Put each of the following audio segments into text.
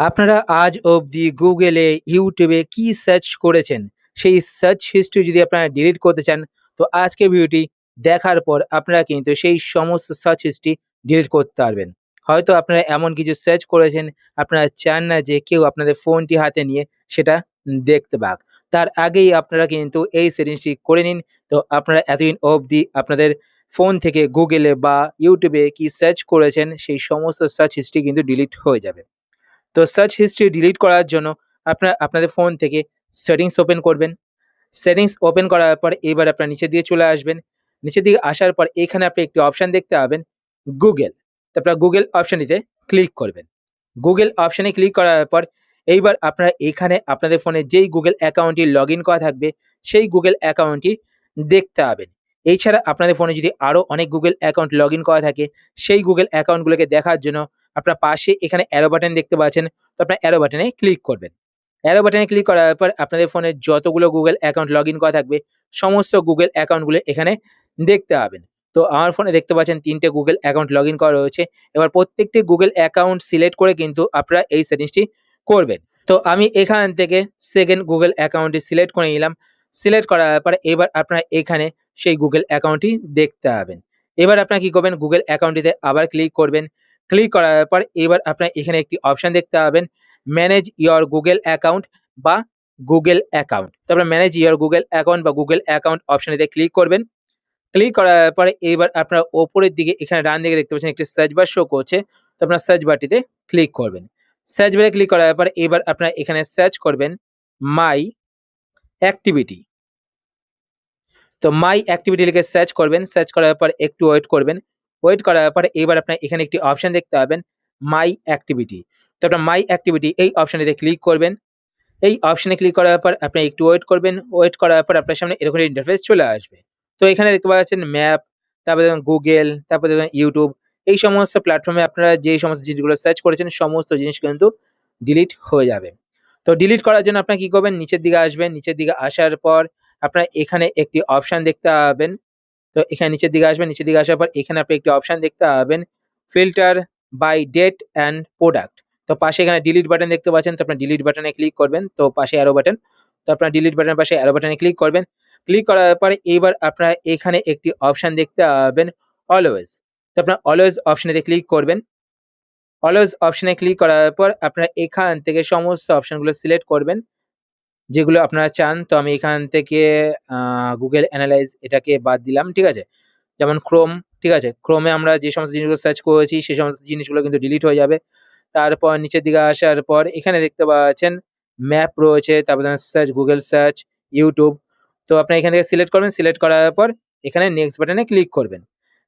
আপনারা আজ অবধি গুগলে, ইউটিউবে কি সার্চ করেছেন? সেই সার্চ হিস্ট্রি যদি আপনারা ডিলিট করতে চান, তো আজকের ভিডিওটি দেখার পর আপনারা কিন্তু সেই সমস্ত সার্চ হিস্ট্রি ডিলিট করতে পারবেন। হয়তো আপনারা এমন কিছু সার্চ করেছেন, আপনারা চান না যে কেউ আপনাদের ফোনটি হাতে নিয়ে সেটা দেখতে পাক। তার আগেই আপনারা কিন্তু এই সেটিংসটি করে নিন। তো আপনারা এতদিন অবধি আপনাদের ফোন থেকে গুগলে বা ইউটিউবে কি সার্চ করেছেন, সেই সমস্ত সার্চ হিস্ট্রি কিন্তু ডিলিট হয়ে যাবে। তো সার্চ হিস্ট্রি ডিলিট করার জন্য আপনারা, আপনাদের ফোন থেকে সেটিংস ওপেন করবেন। সেটিংস ওপেন করার পর এবার আপনার নিচের দিকে চলে আসবেন। নিচের দিকে আসার পর এখানে আপনি একটি অপশান দেখতে পাবেন গুগল তারপর গুগল অপশানটিতে ক্লিক করবেন। গুগল অপশানে ক্লিক করার পর এইবার আপনারা এখানে আপনাদের ফোনে যেই গুগল অ্যাকাউন্টটি লগ ইন করা থাকবে, সেই গুগল অ্যাকাউন্টটি দেখতে পাবেন। এছাড়া আপনাদের ফোনে যদি আরও অনেক গুগল অ্যাকাউন্ট লগ ইন করা থাকে, সেই গুগল অ্যাকাউন্টগুলোকে দেখার জন্য আপনার পাশে এখানে অ্যারো বাটন দেখতে পাচ্ছেন। তো আপনার অ্যারো বাটনে ক্লিক করবেন। অ্যারো বাটনে ক্লিক করার পর আপনাদের ফোনে যতগুলো গুগল অ্যাকাউন্ট লগ করা থাকবে, সমস্ত গুগল অ্যাকাউন্টগুলো এখানে দেখতে পাবেন। তো আমার ফোনে দেখতে পাচ্ছেন তিনটে গুগল অ্যাকাউন্ট লগ করা রয়েছে। এবার প্রত্যেকটি গুগল অ্যাকাউন্ট সিলেক্ট করে কিন্তু আপনারা এই সেটিংসটি করবেন। তো আমি এখান থেকে সেকেন্ড গুগল অ্যাকাউন্টটি সিলেক্ট করে নিলাম। সিলেক্ট করার পর এবার আপনারা এখানে সেই গুগল অ্যাকাউন্টটি দেখতে পাবেন। এবার আপনারা কি করবেন? গুগল অ্যাকাউন্টটিতে আবার ক্লিক করবেন। ক্লিক করার পর এবার আপনার এখানে একটি অপশান দেখতে পাবেন ম্যানেজ ইয়োর গুগল অ্যাকাউন্ট বা গুগল অ্যাকাউন্ট তারপরে ম্যানেজ ইয়োর গুগল অ্যাকাউন্ট বা গুগল অ্যাকাউন্ট অপশানেতে ক্লিক করবেন। ক্লিক করার পরে এবার আপনার ওপরের দিকে এখানে ডান দিকে দেখতে পাচ্ছেন একটি সার্চ বার শো করছে, তো আপনার সার্চ বারটিতে ক্লিক করবেন। সার্চ বারে ক্লিক করার পর এবার আপনার এখানে সার্চ করবেন মাই অ্যাক্টিভিটি তো মাই অ্যাক্টিভিটি লিখে সার্চ করবেন সার্চ করার পর একটু ওয়েট করবেন। ওয়েট করার পরে এবার আপনার এখানে একটি অপশান দেখতে পাবেন মাই অ্যাক্টিভিটি তো আপনার মাই অ্যাক্টিভিটি এই অপশানেতে ক্লিক করবেন। এই অপশানে ক্লিক করার পর আপনি একটু ওয়েট করবেন। ওয়েট করার পর আপনার সামনে এরকম ইন্টারফেস চলে আসবে। তো এখানে দেখতে পাচ্ছেন ম্যাপ তারপরে দেখুন গুগল তারপরে দেখুন ইউটিউব এই সমস্ত প্ল্যাটফর্মে আপনারা যে সমস্ত জিনিসগুলো সার্চ করেছেন, সমস্ত জিনিস কিন্তু ডিলিট হয়ে যাবে। তো ডিলিট করার জন্য আপনার কি করবেন? নিচের দিকে আসবেন। নিচের দিকে আসার পর আপনার এখানে একটি অপশান দেখতে পাবেন। তো এখানে নিচের দিকে আসবেন, নিচের দিকে আসার পর এখানে আপনি একটি অপশান দেখতে পাবেন filter by date and product তো পাশে এখানে ডিলিট বাটন দেখতে পাচ্ছেন, তো আপনার ডিলিট বাটনে ক্লিক করবেন, তো পাশে অ্যারো বাটন তো আপনার ডিলিট বাটনের পাশে অ্যারো বাটনে ক্লিক করবেন ক্লিক করার পরে এইবার আপনারা এখানে একটি অপশান দেখতে পাবেন অলওয়েজ তো আপনার অলওয়েজ অপশানেতে ক্লিক করবেন অলওয়েজ অপশানে ক্লিক করার পর আপনারা এখান থেকে সমস্ত অপশানগুলো সিলেক্ট করবেন যেগুলো আপনারা চান, তো আমি এখান থেকে গুগল অ্যানালাইজ এটাকে বাদ দিলাম, ঠিক আছে? যেমন ক্রোম ঠিক আছে? ক্রোমে আমরা যে সমস্ত জিনিসগুলো সার্চ করেছি সেই সমস্ত জিনিসগুলো কিন্তু ডিলিট হয়ে যাবে। তারপর নিচের দিকে আসার পর, এখানে দেখতে পাচ্ছেন ম্যাপ রয়েছে, তারপর সার্চ গুগল সার্চ ইউটিউব তো আপনি এখান থেকে সিলেক্ট করবেন সিলেক্ট করার পর এখানে নেক্সট বাটনে ক্লিক করবেন।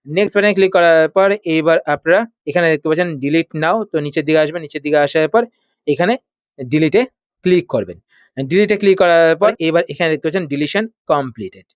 নেক্সট বাটনে ক্লিক করার পর, এইবার আপনারা এখানে দেখতে পাচ্ছেন ডিলিট নাও তো নিচের দিকে আসবেন, নিচের দিকে আসার পর এখানে ডিলিটে ক্লিক করবেন। ডিলিটে ক্লিক করার পর এবার এখানে দেখতে পাচ্ছেন ডিলিশন কমপ্লিটেড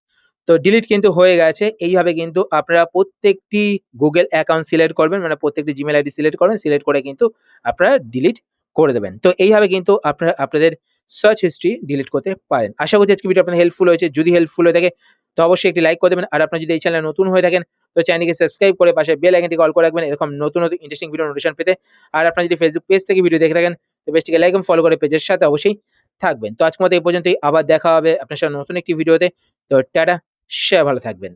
তো ডিলিট কিন্তু হয়ে গেছে। এইভাবে কিন্তু আপনারা প্রত্যেকটি গুগল অ্যাকাউন্ট সিলেক্ট করবেন মানে প্রত্যেকটি জিমেল আইডি সিলেক্ট করবেন সিলেক্ট করে কিন্তু আপনারা ডিলিট করে দেবেন। তো এইভাবে কিন্তু আপনারা আপনাদের সার্চ হিস্ট্রি ডিলিট করতে পারেন। আশা করছি আজকে ভিডিও আপনার হেল্পফুল হয়েছে। যদি হেল্পফুল হয়ে থাকে তো অবশ্যই একটি লাইক করে দেবেন। আর আপনার যদি এই চ্যানেল নতুন হয়ে থাকেন তো চ্যানেলকে সাবস্ক্রাইব করে পাশে বেল আইকনটি কল করে রাখবেন। এরকম নতুন নতুন ইন্টারেস্টিং ভিডিও নোটিফিকেশন পেতে। আর আপনার যদি ফেসবুক পেজ থেকে ভিডিও দেখে থাকেন তো পেজটিকে লাইক এবং ফলো করে পেজের সাথে অবশ্যই থাকবেন। তো আজকের মতো এই পর্যন্তই। আবার দেখা হবে আপনার সাথে নতুন একটি ভিডিওতে। তো টাটা সে ভালো থাকবেন।